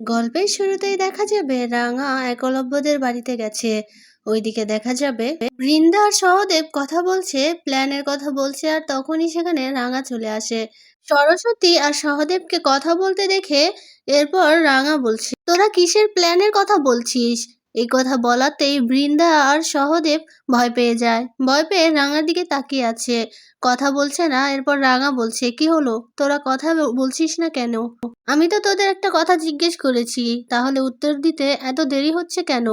গল্পের শুরুতেই দেখা যাবে রাঙা একলব্যদের বাড়িতে গেছে। ওইদিকে দেখা যাবে বৃন্দা আর সহদেব কথা বলছে, প্ল্যানের কথা বলছে আর তখনই সেখানে রাঙা চলে আসে। সরস্বতী আর সহদেবকে কথা বলতে দেখে এরপর রাঙা বলছে, তোরা কিসের প্ল্যানের কথা বলছিস? এই কথা বলাতেই বৃন্দা আর সহদেব ভয় পেয়ে যায়। ভয় পেয়ে রাঙার দিকে তাকিয়ে আছে। কথা বলছে না, এরপর রাঙা বলছে, কি হলো? তোরা কথা বলছিস না কেন? আমি তো তোদের একটা কথা জিজ্ঞেস করেছি, তাহলে উত্তর দিতে এত দেরি হচ্ছে কেন?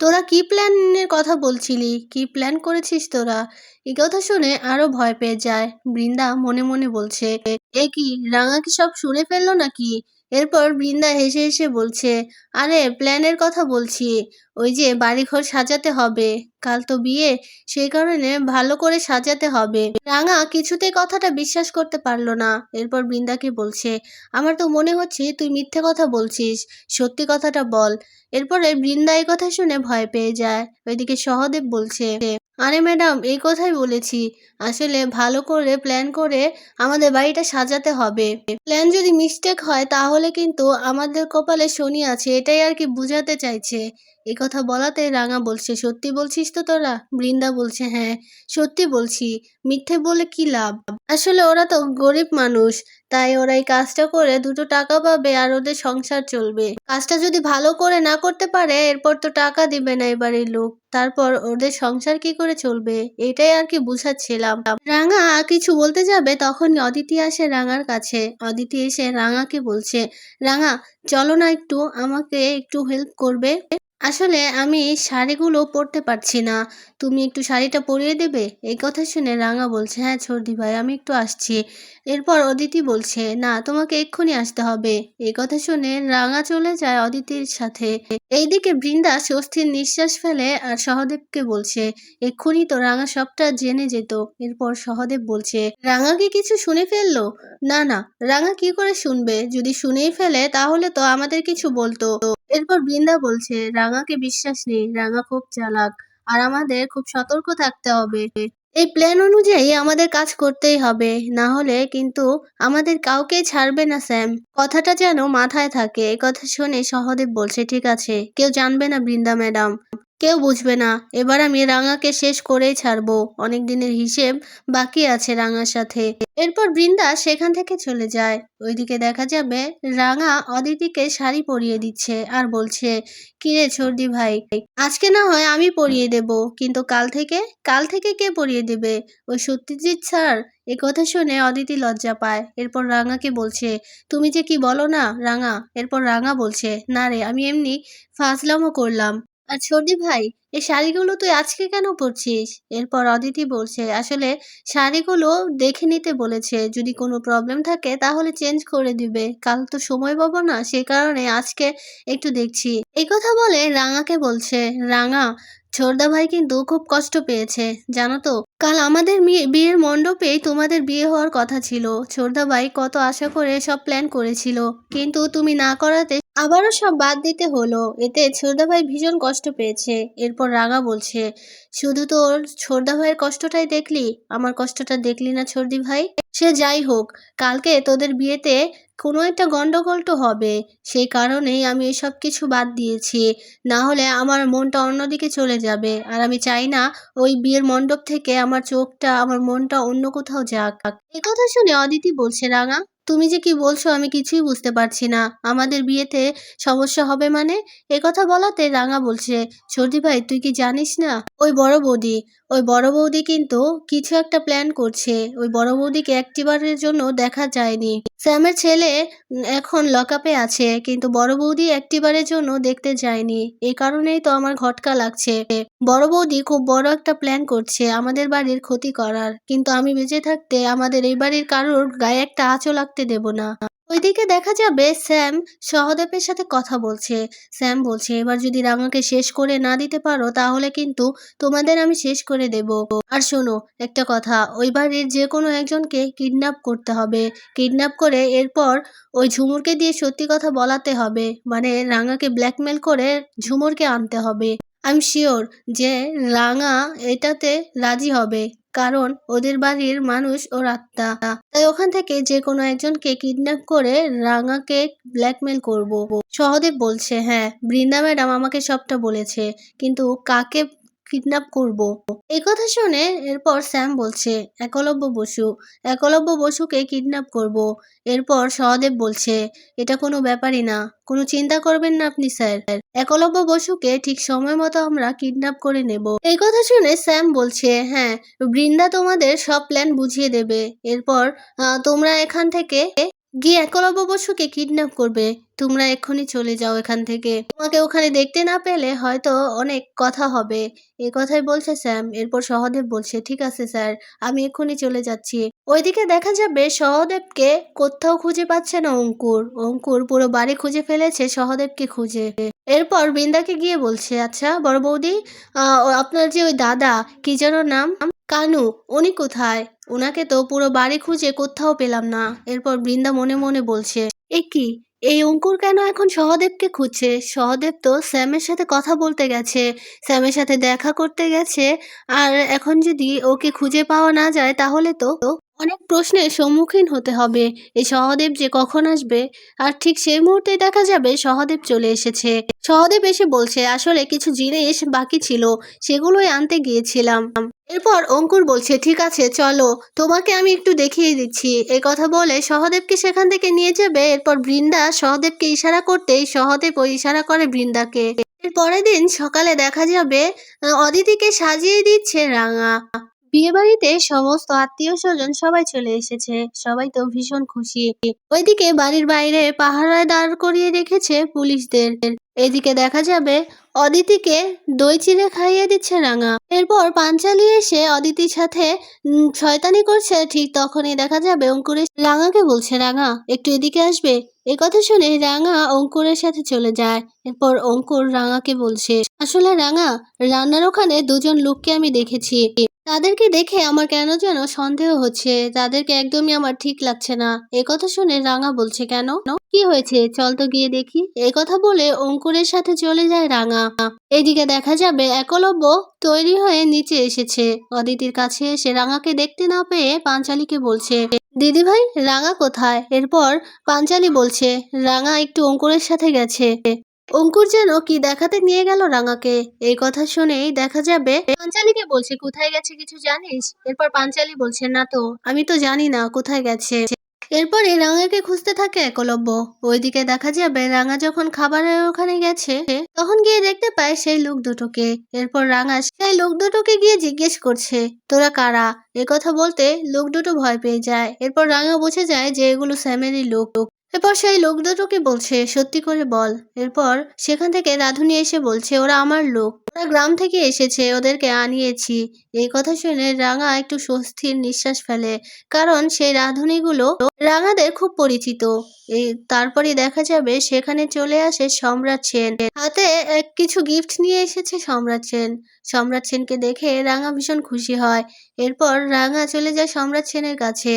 তোরা কি প্ল্যানের কথা বলছিলি? কি প্ল্যান করেছিস তোরা? এই কথা শুনে আরও ভয় পেয়ে যায়। বৃন্দা মনে মনে বলছে, এ কি, রাঙা কি সব শুনে ফেলল নাকি? এরপর বৃন্দা হেসে হেসে বলছে, আরে, প্ল্যানের কথা বলছি। ওই যে বাড়িঘর সাজাতে হবে। কাল তো বিয়ে, সেই কারণে ভালো করে সাজাতে হবে রাঙা কিছুতেই কথাটা বিশ্বাস করতে পারল না। এরপর বৃন্দাকে বলছে, আমার তো মনে হচ্ছে তুই মিথ্যে কথা বলছিস। সত্যি কথাটা বল এরপরে বৃন্দা এই কথা শুনে ভয় পেয়ে যায়। ওইদিকে সহদেব বলছে আরে ম্যাডাম, এই কথাই বলেছি। আসলে ভালো করে প্ল্যান করে আমাদের বাড়িটা সাজাতে হবে। প্ল্যান যদি মিস্টেক হয়, তাহলে কিন্তু আমাদের কপালে শনি আছে, এটাই আর কি বুঝাতে চাইছে। এই কথা বলাতে রাঙা বলছে, সত্যি বলছিস তো তোরা? বৃন্দা বলছে হ্যাঁ সত্যি বলছি। মিথ্যে বলে কি লাভ? আসলে ওরা তো গরিব মানুষ, তাই ওরা এই কাজটা করে দুটো টাকা পাবে আর ওদের সংসার চলবে। কাজটা যদি ভালো করে না করতে পারে, এরপর তো টাকা দিবে না এবারের লোক। তারপর ওদের সংসার কি করে চলবে? এটাই আর কি বুঝাচ্ছিলাম। রাঙা কিছু বলতে যাবে তখন অদিতি আসে রাঙার কাছে। অদিতি এসে রাঙাকে বলছে, রাঙা, চলো না একটু, আমাকে একটু হেল্প করবে। আসলে আমি শাড়িগুলো পরতে পারছি না। তুমি একটু শাড়িটা পরিয়ে দেবে? এই কথা শুনে রাঙা বলছে হ্যাঁ ছর্দি ভাই, আমি একটু আসছি। এরপর অদিতি বলছে, না, তোমাকে এক্ষুনি আসতে হবে। এই কথা শুনে রাঙা চলে যায় অদিতির সাথে। এইদিকে বৃন্দা স্বস্তির নিঃশ্বাস ফেলে আর সহদেবকে বলছে, এক্ষুনি তো রাঙা সবটা জেনে যেত। এরপর সহদেব বলছে, রাঙা কি কিছু শুনে ফেলল? না না, রাঙা কি করে শুনবে? যদি শুনেই ফেলে, তাহলে তো আমাদের কিছু বলতো। এরপর বৃন্দা বলছে, রাঙাকে বিশ্বাস নেই, রাঙা খুব চালাক, আর আমাদের খুব সতর্ক থাকতে হবে। এই প্ল্যান অনুযায়ী আমাদের কাজ করতেই হবে, না হলে কিন্তু আমাদের কাউকে ছাড়বে না, স্যাম। কথাটা যেন মাথায় থাকে কথা শুনে সহদেব বলছে, ঠিক আছে, কেউ জানবে না বৃন্দা ম্যাডাম। কেউ বুঝবে না। এবার আমি রাঙাকে শেষ করেই ছাড়বো। অনেক দিনের হিসেব বাকি আছে রাঙার সাথে। এরপর বৃন্দা সেখান থেকে চলে যায়। ওইদিকে দেখা যাবে রাঙা অদিতিকে শাড়ি পরিয়ে দিচ্ছে আর বলছে, কিরে ছর্দি ভাই, আজকে না হয় আমি পরিয়ে দেব, কিন্তু কাল থেকে কাল থেকে কে পরিয়ে দেবে? ওই সত্যজিৎ স্যার? এ কথা শুনে অদিতি লজ্জা পায়। এরপর রাঙাকে বলছে, তুমি যে কি বলো না, রাঙা? এরপর রাঙা বলছে, না রে, আমি এমনি ফাজলামো করলাম। আর সর্দি ভাই, এই শাড়িগুলো তুই আজকে কেন পরছিস? এরপর অদিতি বলছে, আসলে শাড়িগুলো দেখে নিতে বলেছে, যদি কোনো প্রবলেম থাকে তাহলে চেঞ্জ করে দিবে। কাল তো সময় পাবো না, সে কারণে আজকে একটু দেখছি। এই কথা বলে রাঙাকে বলছে, রাঙা ছোটদা ভাই কিন্তু খুব কষ্ট পেয়েছে, জানো তো? কাল আমাদের বিয়ের মণ্ডপেই তোমাদের বিয়ে হওয়ার কথা ছিল। ছোটদা ভাই কত আশা করে সব প্ল্যান করেছিল। কিন্তু তুমি না করাতে আবারও সব বাদ দিতে হলো। এতে ছোটদা ভাই ভীষণ কষ্ট পেয়েছে। এরপর রাগা বলছে, শুধু তোর ছোটদা ভাইয়ের কষ্টটাই দেখলি? আমার কষ্টটা দেখলি না ছর্দি ভাই সে যাই হোক, কালকে তোদের বিয়েতে কোনো একটা গন্ডগোল তো হবে। সেই কারণেই আমি এসব কিছু বাদ দিয়েছি। না হলে আমার মনটা অন্যদিকে চলে যাবে। আর আমি চাই না ওই বিয়ের মণ্ডপ থেকে আমার চোখটা, আমার মনটা অন্য কোথাও যাক। কথা শুনে অদিতি বলছে, রাঙা তুমি যে কি বলছো আমি কিছুই বুঝতে পারছি না। আমাদের বিয়েতে সমস্যা হবে মানে? এ কথা বলাতে রাঙা বলছে, সর্দি ভাই, তুই কি জানিস না? ওই বড় বৌদি, ওই বড় বৌদি কিন্তু কিছু একটা প্ল্যান করছে। ওই বড় বৌদিকে একটিবারের জন্য দেখা যায়নি। স্যামের ছেলে এখন লকআপে আছে, কিন্তু বড় বৌদি একটিবারের জন্য দেখতে যায়নি। এই কারণেই তো আমার ঘটকা লাগছে। বড় বৌদি খুব বড় একটা প্ল্যান করছে আমাদের বাড়ির ক্ষতি করার। কিন্তু আমি বেঁচে থাকতে আমাদের এই বাড়ির কারোর গায়ে একটা আঁচও লাগতে দেব না। ওইদিকে দেখা যাবে স্যাম সহদেবের সাথে কথা বলছে। স্যাম বলছে, এবার যদি রাঙাকে শেষ করে না দিতে পারো, তাহলে কিন্তু তোমাদের আমি শেষ করে দেব। আর শোনো, একটা কথা ওই বাড়ির যে কোনো একজনকে কিডন্যাপ করতে হবে। কিডন্যাপ করে এরপর ওই ঝুমুরকে দিয়ে সত্যি কথা বলাতে হবে। মানে রাঙাকে ব্ল্যাকমেল করে ঝুমুরকে আনতে হবে। আই এম শিওর যে রাঙা এটাতে রাজি হবে। কারণ ওদের বাড়ির মানুষ ওর আত্মা। তাই ওখান থেকে যে কোনো একজনকে কিডন্যাপ করে রাঙাকে ব্ল্যাকমেল করব। সহদেব বলছে হ্যাঁ বৃন্দা ম্যাডাম আমাকে সবটা বলেছে, কিন্তু কাকে কিডন্যাপ করব। এই কথা শুনে এরপর স্যাম বলছে, একলব্য বসু, একলব্য বসুকে কিডন্যাপ করব। এরপর সহদেব বলছে, এটা কোনো ব্যাপারই না, কোনো চিন্তা করবেন না আপনি, স্যার। একলব্য বসুকে ঠিক সময় মতো আমরা কিডন্যাপ করে নেব। এই কথা শুনে স্যাম বলছে হ্যাঁ বৃন্দা তোমাদের সব প্ল্যান বুঝিয়ে দেবে। এরপর তোমরা এখান থেকে গিয়ে একলব্য বসুকে কিডন্যাপ করবে। তোমরা এক্ষুনি চলে যাও এখান থেকে। তোমাকে ওখানে দেখতে না পেলে হয়তো অনেক কথা হবে। এ কথাই বলছে স্যাম। এরপর সহদেব বলছে, ঠিক আছে স্যার, আমি এক্ষুনি চলে যাচ্ছি। ওইদিকে দেখা যাবে সহদেবকে কোথাও খুঁজে পাচ্ছে না অঙ্কুর। অঙ্কুর পুরো বাড়ি খুঁজে ফেলেছে সহদেবকে খুঁজে। এরপর বৃন্দাকে গিয়ে বলছে আচ্ছা বড় বৌদি আপনার যে ওই দাদা, কি যেন নাম? কানু, উনি কোথায়? ওনাকে তো পুরো বাড়ি খুঁজে কোথাও পেলাম না। এরপর বৃন্দা মনে মনে বলছে, এ কি? এই অঙ্কুর কেন এখন সহদেবকে খুঁজছে? সহদেব তো স্যামের সাথে কথা বলতে গেছে, স্যামের সাথে দেখা করতে গেছে। আর এখন যদি ওকে খুঁজে পাওয়া না যায় তাহলে তো অনেক প্রশ্নের সম্মুখীন হতে হবে। এই সহদেব যে কখন আসবে? আর ঠিক সেই মুহূর্তে দেখা যাবে সহদেব চলে এসেছে। সহদেব এসে বলছে, আসলে কিছু জিনিস বাকি ছিল, সেগুলোই আনতে গিয়েছিলাম। এরপর অঙ্কুর বলছে, ঠিক আছে, চলো, তোমাকে আমি একটু দেখিয়ে দিচ্ছি। এই কথা বলে সহদেবকে সেখান থেকে নিয়ে যাবে। এরপর বৃন্দা সহদেবকে ইশারা করতেই সহদেব ওই ইশারা করে বৃন্দাকে। এর পরের দিন সকালে দেখা যাবে অদিতিকে সাজিয়ে দিচ্ছে রাঙা। বিয়ে বাড়িতে সমস্ত আত্মীয় স্বজন সবাই চলে এসেছে। সবাই তো ভীষণ খুশি। ওইদিকে বাড়ির বাইরে পাহারায় দাঁড় করিয়ে রেখেছে পুলিশদের। এদিকে দেখা যাবে অদিতিকে দই চিড়ে খাইয়ে দিচ্ছে রাঙা। এরপর পাঞ্চালি এসে অদিতির সাথে শয়তানি করছে। ঠিক তখনই দেখা যাবে অঙ্কুর এসে রাঙাকে বলছে, রাঙা, একটু এদিকে আসবে? এই কথা শুনে রাঙা অঙ্কুরের সাথে চলে যায়। এরপর অঙ্কুর রাঙাকে বলছে, আসলে রাঙা, রান্নার ওখানে দুজন লোককে আমি দেখেছি। তাদেরকে দেখে আমার কেন যেন সন্দেহ হচ্ছে? তাদেরকে একদমই আমার ঠিক লাগছে না। এ কথা শুনে রাঙা বলছে, কেন? কি হয়েছে? চল তো গিয়ে দেখি। এই কথা বলে অঙ্কুরের সাথে চলে যায় রাঙা। এদিকে দেখা যাবে একলব্য তৈরি হয়ে নিচে এসেছে। অদিতির কাছে এসে রাঙাকে দেখতে না পেয়ে পাঞ্চালীকে বলছে দিদি ভাই রাঙা কোথায়? এরপর পাঞ্চালী বলছে, রাঙা একটু অঙ্কুরের সাথে গেছে। অঙ্কুর যেন কি দেখাতে নিয়ে গেল রাঙাকে? এই কথা শুনেই দেখা যাবে পাঞ্চালীকে বলছে, কোথায় গেছে কিছু জানিস? এরপর পাঞ্চালী বলছে, না তো, আমি তো জানি না কোথায় গেছে। এরপরে রাঙাকে খুঁজতে থাকে একলব্য। ওইদিকে দেখা যাবে রাঙা যখন খাবারের ওখানে গেছে, তখন গিয়ে দেখতে পায় সেই লোক দুটোকে। এরপর রাঙা সেই লোক দুটোকে গিয়ে জিজ্ঞেস করছে, তোরা কারা? এ কথা বলতে লোক দুটো ভয় পেয়ে যায়। এরপর রাঙা বুঝে যায় যে এগুলো স্যামেরই লোক। এরপর সেই লোক দুটোকে বলছে, সত্যি করে বল। এরপর সেখান থেকে রাধুনি এসে বলছে, ওরা আমার লোক। ওরা গ্রাম থেকে এসেছে, ওদেরকে আনিয়েছি। এই কথা শুনে রাঙা একটু স্বস্তির নিঃশ্বাস ফেলে, কারণ সেই রাঁধুনিগুলো রাঙাদের খুব পরিচিত। এই তারপরে দেখা যাবে সেখানে চলে আসে সম্রাট সেন। হাতে কিছু গিফট নিয়ে এসেছে সম্রাট সেন। সম্রাট সেনকে দেখে রাঙা ভীষণ খুশি হয়। এরপর রাঙা চলে যায় সম্রাট সেনের কাছে।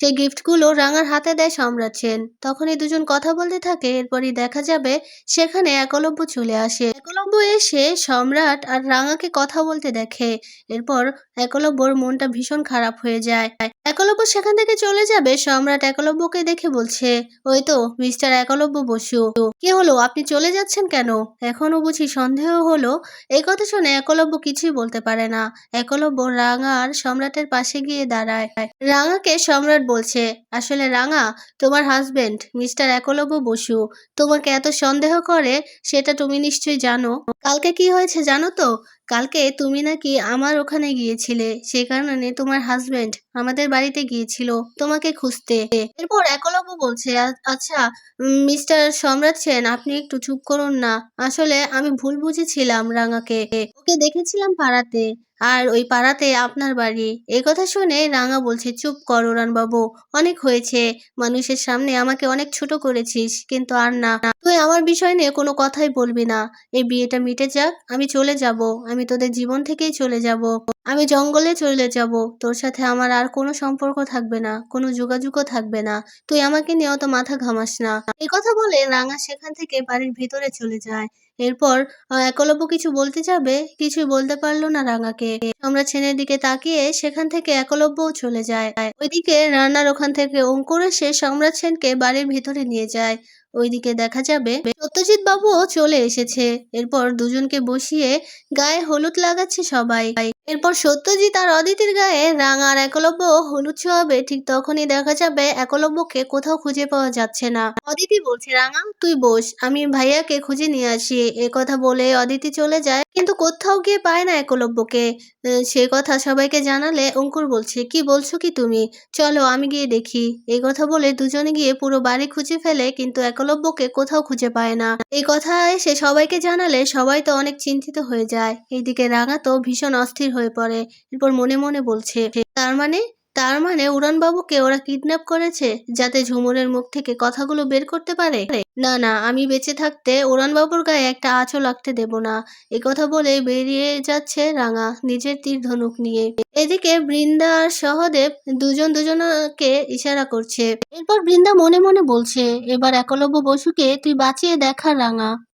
সেই গিফটগুলো রাঙার হাতে দেয় সম্রাট সেন। তখন এই দুজন কথা বলতে থাকে, এরপরই দেখা যাবে সেখানে একলব্য চলে আসে। একলব্য এসে সম্রাট আর রাঙাকে কথা বলতে দেখে। এরপর একলব্যর মনটা ভীষণ খারাপ হয়ে যায়। একলব্য সেখান থেকে চলে যাবে, সম্রাট একলব্যকে দেখে বলছে, ওই তো, মিস্টার একলব্য বসু। কি হলো, আপনি চলে যাচ্ছেন কেন? এখনও বুঝি সন্দেহ হলো। এই কথা শুনে একলব্য কিছুই বলতে পারে না। একলব্য রাঙা আর সম্রাটের পাশে গিয়ে দাঁড়ায়। রাঙাকে সম্রাট বলছে, আসলে রাঙা, তোমার হাজবেন্ড মিস্টার একলব্য বসু, তোমাকে এত সন্দেহ করে, সেটা তুমি নিশ্চয়ই জানো। কালকে কি হয়েছে জানো তো? কালকে তুমি নাকি আমার ওখানে গিয়েছিলে, সে কারণে তোমার হাজবেন্ড আমাদের বাড়িতে গিয়েছিল তোমাকে খুঁজতে। এরপর একলব্য বলছে আচ্ছা মিস্টার সম্রাট সেন, আপনি একটু চুপ করুন না। আসলে আমি ভুল বুঝেছিলাম রাঙাকে। ওকে দেখেছিলাম পাড়াতে, আর ওই পাড়াতে আপনার বাড়ি। এই কথা শুনে রাঙা বলছে, চুপ কর বাবু অনেক হয়েছে। মানুষের সামনে আমাকে অনেক ছোট করেছিস, কিন্তু আর না। তুই আমার বিষয় নিয়ে কোনো কথাই বলবি না। এই বিয়েটা মিটে যাক, আমি চলে যাব। আমি আমি তোদের জীবন থেকেই চলে যাব। আমি জঙ্গলে চলে যাব। তোর সাথে আমার আর কোনো সম্পর্ক থাকবে না, কোনো যোগাযোগও থাকবে না। তুই আমাকে নিয়ে অত মাথা ঘামাস না। এই কথা বলে রাঙা সেখান থেকে বাড়ির ভিতরে চলে যায়। এরপর একলব্য কিছু বলতে যাবে? কিছুই বলতে পারল না রাঙাকে। সম্রাট সেনের দিকে তাকিয়ে সেখান থেকে একলব্যও চলে যায়। ওইদিকে রান্নার ওখান থেকে অঙ্কুর এসে সম্রাট সেনকে বাড়ির ভিতরে নিয়ে যায়। ওইদিকে দেখা যাবে সত্যজিৎ বাবুও চলে এসেছে। এরপর দুজনকে বসিয়ে গায়ে হলুদ লাগাচ্ছে সবাই। এরপর সত্যজিৎ আর অদিতির গায়ে রাঙা আর একলব্য হলুদ ছোঁয়াবে। ঠিক তখনই দেখা যাবে একলব্যকে কোথাও খুঁজে পাওয়া যাচ্ছে না। অদিতি বলছে, রাঙা, তুই বস, আমি ভাইয়াকে খুঁজে নিয়ে আসি। এ কথা বলে অদিতি চলে যায়। কিন্তু কোথাও গিয়ে পায় না একলব্যকে। সে কথা সবাইকে জানালে অঙ্কুর বলছে, কি বলছো কি তুমি? চলো আমি গিয়ে দেখি। এই কথা বলে দুজনে গিয়ে পুরো বাড়ি খুঁজে ফেলে, কিন্তু একলব্যকে কোথাও খুঁজে পায় না। এই কথা এসে সবাইকে জানালে সবাই তো অনেক চিন্তিত হয়ে যায়। এইদিকে রাঙা তো ভীষণ অস্থির হয়ে পড়ে, এরপর মনে মনে বলছে, তার মানে তার মানে উড়ানবাবুকে ওরা কিডন্যাপ করেছে যাতে ঝুমুরের মুখ থেকে কথাগুলো বের করতে পারে? না না, আমি বেঁচে থাকতে উড়ানবাবুর গায়ে একটা আঁচও লাগতে দেব না। এ কথা বলে বেরিয়ে যাচ্ছে রাঙা নিজের তীর ধনুক নিয়ে। এদিকে বৃন্দা আর সহদেব দুজন দুজনকে ইশারা করছে। এরপর বৃন্দা মনে মনে বলছে, এবার একলব্য বসুকে তুই বাঁচিয়ে দেখা রাঙা।